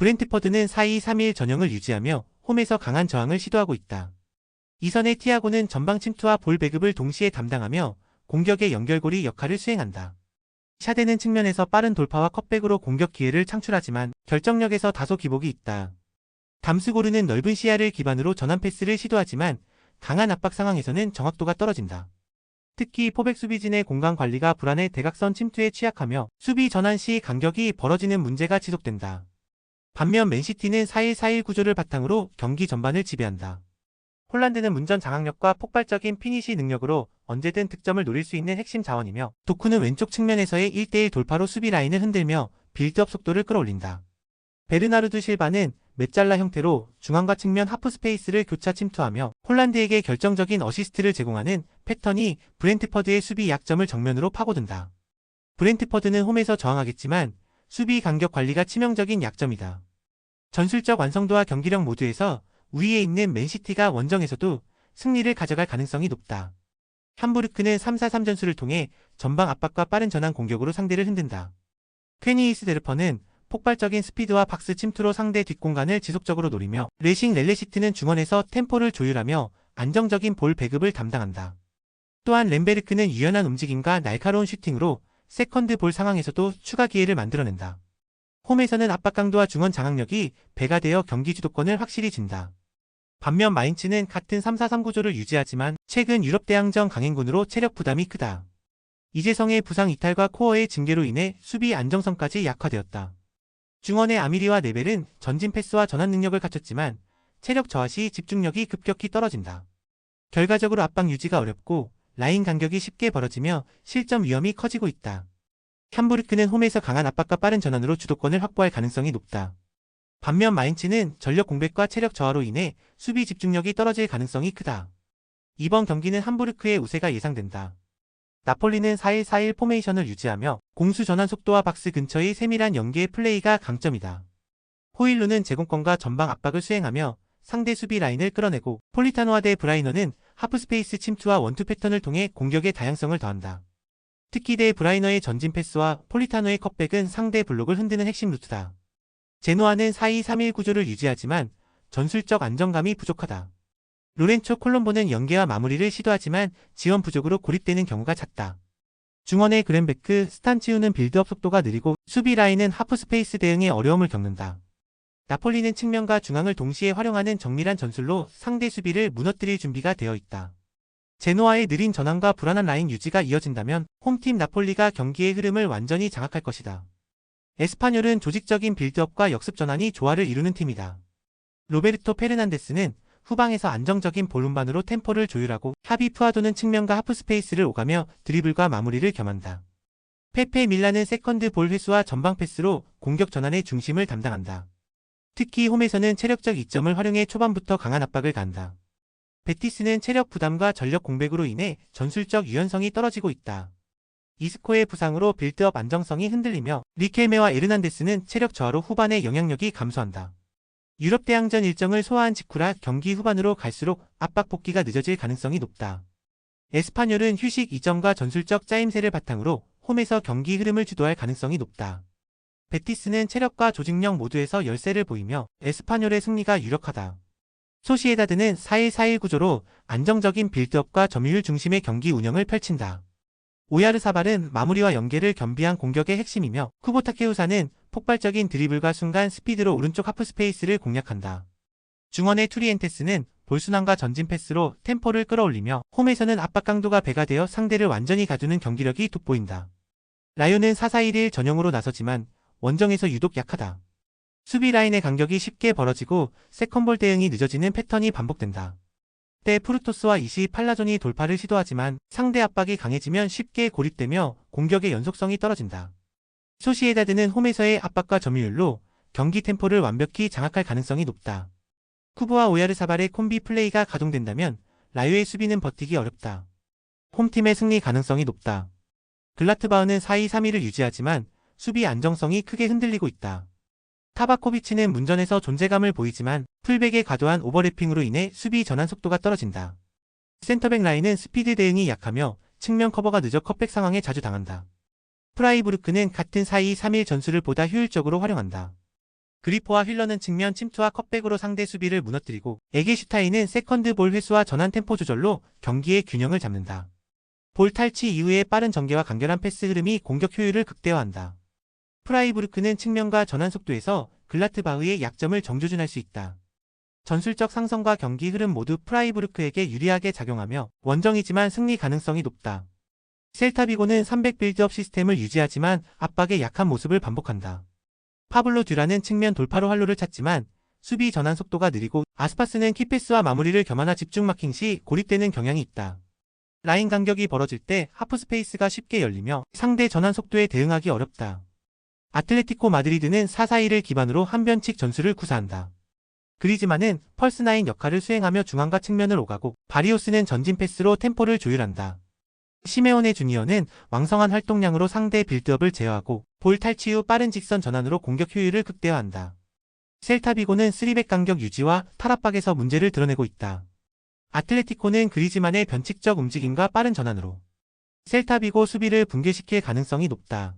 브렌트퍼드는 4-2-3-1 전형을 유지하며 홈에서 강한 저항을 시도하고 있다. 이선의 티아고는 전방 침투와 볼 배급을 동시에 담당하며 공격의 연결고리 역할을 수행한다. 샤데는 측면에서 빠른 돌파와 컷백으로 공격 기회를 창출하지만 결정력에서 다소 기복이 있다. 담스고르는 넓은 시야를 기반으로 전환 패스를 시도하지만 강한 압박 상황에서는 정확도가 떨어진다. 특히 포백 수비진의 공간 관리가 불안해 대각선 침투에 취약하며 수비 전환 시 간격이 벌어지는 문제가 지속된다. 반면 맨시티는 4-1-4-1 구조를 바탕으로 경기 전반을 지배한다. 홀란드는 문전 장악력과 폭발적인 피니시 능력으로 언제든 득점을 노릴 수 있는 핵심 자원이며 도쿠는 왼쪽 측면에서의 1대1 돌파로 수비 라인을 흔들며 빌드업 속도를 끌어올린다. 베르나르드 실바는 메잘라 형태로 중앙과 측면 하프 스페이스를 교차 침투하며 홀란드에게 결정적인 어시스트를 제공하는 패턴이 브렌트퍼드의 수비 약점을 정면으로 파고든다. 브렌트퍼드는 홈에서 저항하겠지만 수비 간격 관리가 치명적인 약점이다. 전술적 완성도와 경기력 모두에서 우위에 있는 맨시티가 원정에서도 승리를 가져갈 가능성이 높다. 함부르크는 3-4-3 전술을 통해 전방 압박과 빠른 전환 공격으로 상대를 흔든다. 퀘니이스 데르퍼는 폭발적인 스피드와 박스 침투로 상대 뒷공간을 지속적으로 노리며 레싱 렐레시트는 중원에서 템포를 조율하며 안정적인 볼 배급을 담당한다. 또한 렘베르크는 유연한 움직임과 날카로운 슈팅으로 세컨드 볼 상황에서도 추가 기회를 만들어낸다. 홈에서는 압박 강도와 중원 장악력이 배가 되어 경기 주도권을 확실히 진다. 반면 마인츠는 같은 3-4-3 구조를 유지하지만 최근 유럽 대항전 강행군으로 체력 부담이 크다. 이재성의 부상 이탈과 코어의 징계로 인해 수비 안정성까지 약화되었다. 중원의 아미리와 네벨은 전진 패스와 전환 능력을 갖췄지만 체력 저하 시 집중력이 급격히 떨어진다. 결과적으로 압박 유지가 어렵고 라인 간격이 쉽게 벌어지며 실점 위험이 커지고 있다. 함부르크는 홈에서 강한 압박과 빠른 전환으로 주도권을 확보할 가능성이 높다. 반면 마인츠는 전력 공백과 체력 저하로 인해 수비 집중력이 떨어질 가능성이 크다. 이번 경기는 함부르크의 우세가 예상된다. 나폴리는 4-1-4-1 포메이션을 유지하며 공수 전환 속도와 박스 근처의 세밀한 연계의 플레이가 강점이다. 호일루는 제공권과 전방 압박을 수행하며 상대 수비 라인을 끌어내고 폴리타노와 대 브라이너는 하프스페이스 침투와 원투 패턴을 통해 공격의 다양성을 더한다. 특히 대 브라이너의 전진 패스와 폴리타노의 컵백은 상대 블록을 흔드는 핵심 루트다. 제노아는 4-2-3-1 구조를 유지하지만 전술적 안정감이 부족하다. 로렌초 콜롬보는 연계와 마무리를 시도하지만 지원 부족으로 고립되는 경우가 잦다. 중원의 그랜베크, 스탄치우는 빌드업 속도가 느리고 수비 라인은 하프 스페이스 대응에 어려움을 겪는다. 나폴리는 측면과 중앙을 동시에 활용하는 정밀한 전술로 상대 수비를 무너뜨릴 준비가 되어 있다. 제노아의 느린 전환과 불안한 라인 유지가 이어진다면 홈팀 나폴리가 경기의 흐름을 완전히 장악할 것이다. 에스파뇰은 조직적인 빌드업과 역습 전환이 조화를 이루는 팀이다. 로베르토 페르난데스는 후방에서 안정적인 볼룸반으로 템포를 조율하고 하비 푸아도는 측면과 하프 스페이스를 오가며 드리블과 마무리를 겸한다. 페페 밀라는 세컨드 볼 회수와 전방 패스로 공격 전환의 중심을 담당한다. 특히 홈에서는 체력적 이점을 활용해 초반부터 강한 압박을 간다. 베티스는 체력 부담과 전력 공백으로 인해 전술적 유연성이 떨어지고 있다. 이스코의 부상으로 빌드업 안정성이 흔들리며 리켈메와 에르난데스는 체력 저하로 후반의 영향력이 감소한다. 유럽 대항전 일정을 소화한 직후라 경기 후반으로 갈수록 압박 복귀가 늦어질 가능성이 높다. 에스파뇰은 휴식 이전과 전술적 짜임새를 바탕으로 홈에서 경기 흐름을 주도할 가능성이 높다. 베티스는 체력과 조직력 모두에서 열세를 보이며 에스파뇰의 승리가 유력하다. 소시에다드는 4-1-4-1 구조로 안정적인 빌드업과 점유율 중심의 경기 운영을 펼친다. 오야르사발은 마무리와 연계를 겸비한 공격의 핵심이며 쿠보타케우사는 폭발적인 드리블과 순간 스피드로 오른쪽 하프 스페이스를 공략한다. 중원의 투리엔테스는 볼순환과 전진 패스로 템포를 끌어올리며 홈에서는 압박 강도가 배가 되어 상대를 완전히 가두는 경기력이 돋보인다. 라이온은 4-4-1-1 전형으로 나서지만 원정에서 유독 약하다. 수비 라인의 간격이 쉽게 벌어지고 세컨볼 대응이 늦어지는 패턴이 반복된다. 때 프루토스와 이시 팔라존이 돌파를 시도하지만 상대 압박이 강해지면 쉽게 고립되며 공격의 연속성이 떨어진다. 소시에다드는 홈에서의 압박과 점유율로 경기 템포를 완벽히 장악할 가능성이 높다. 쿠브와 오야르사발의 콤비 플레이가 가동된다면 라요의 수비는 버티기 어렵다. 홈팀의 승리 가능성이 높다. 글라트바흐는 4-2-3-1을 유지하지만 수비 안정성이 크게 흔들리고 있다. 타바코비치는 문전에서 존재감을 보이지만 풀백의 과도한 오버래핑으로 인해 수비 전환 속도가 떨어진다. 센터백 라인은 스피드 대응이 약하며 측면 커버가 늦어 컵백 상황에 자주 당한다. 프라이부르크는 같은 4-2-3-1 전술을 보다 효율적으로 활용한다. 그리포와 휠러는 측면 침투와 컵백으로 상대 수비를 무너뜨리고 에게슈타인은 세컨드 볼 회수와 전환 템포 조절로 경기의 균형을 잡는다. 볼 탈취 이후의 빠른 전개와 간결한 패스 흐름이 공격 효율을 극대화한다. 프라이부르크는 측면과 전환 속도에서 글라트바흐의 약점을 정조준할 수 있다. 전술적 상성과 경기 흐름 모두 프라이부르크에게 유리하게 작용하며 원정이지만 승리 가능성이 높다. 셀타비고는 300 빌드업 시스템을 유지하지만 압박에 약한 모습을 반복한다. 파블로 듀라는 측면 돌파로 활로를 찾지만 수비 전환 속도가 느리고 아스파스는 키패스와 마무리를 겸하나 집중 마킹 시 고립되는 경향이 있다. 라인 간격이 벌어질 때 하프 스페이스가 쉽게 열리며 상대 전환 속도에 대응하기 어렵다. 아틀레티코 마드리드는 4-4-2를 기반으로 한 변칙 전술을 구사한다. 그리즈만은 펄스9 역할을 수행하며 중앙과 측면을 오가고 바리오스는 전진 패스로 템포를 조율한다. 시메오네 주니어는 왕성한 활동량으로 상대 빌드업을 제어하고 볼 탈취 후 빠른 직선 전환으로 공격 효율을 극대화한다. 셀타비고는 3백 간격 유지와 탈압박에서 문제를 드러내고 있다. 아틀레티코는 그리즈만의 변칙적 움직임과 빠른 전환으로 셀타비고 수비를 붕괴시킬 가능성이 높다.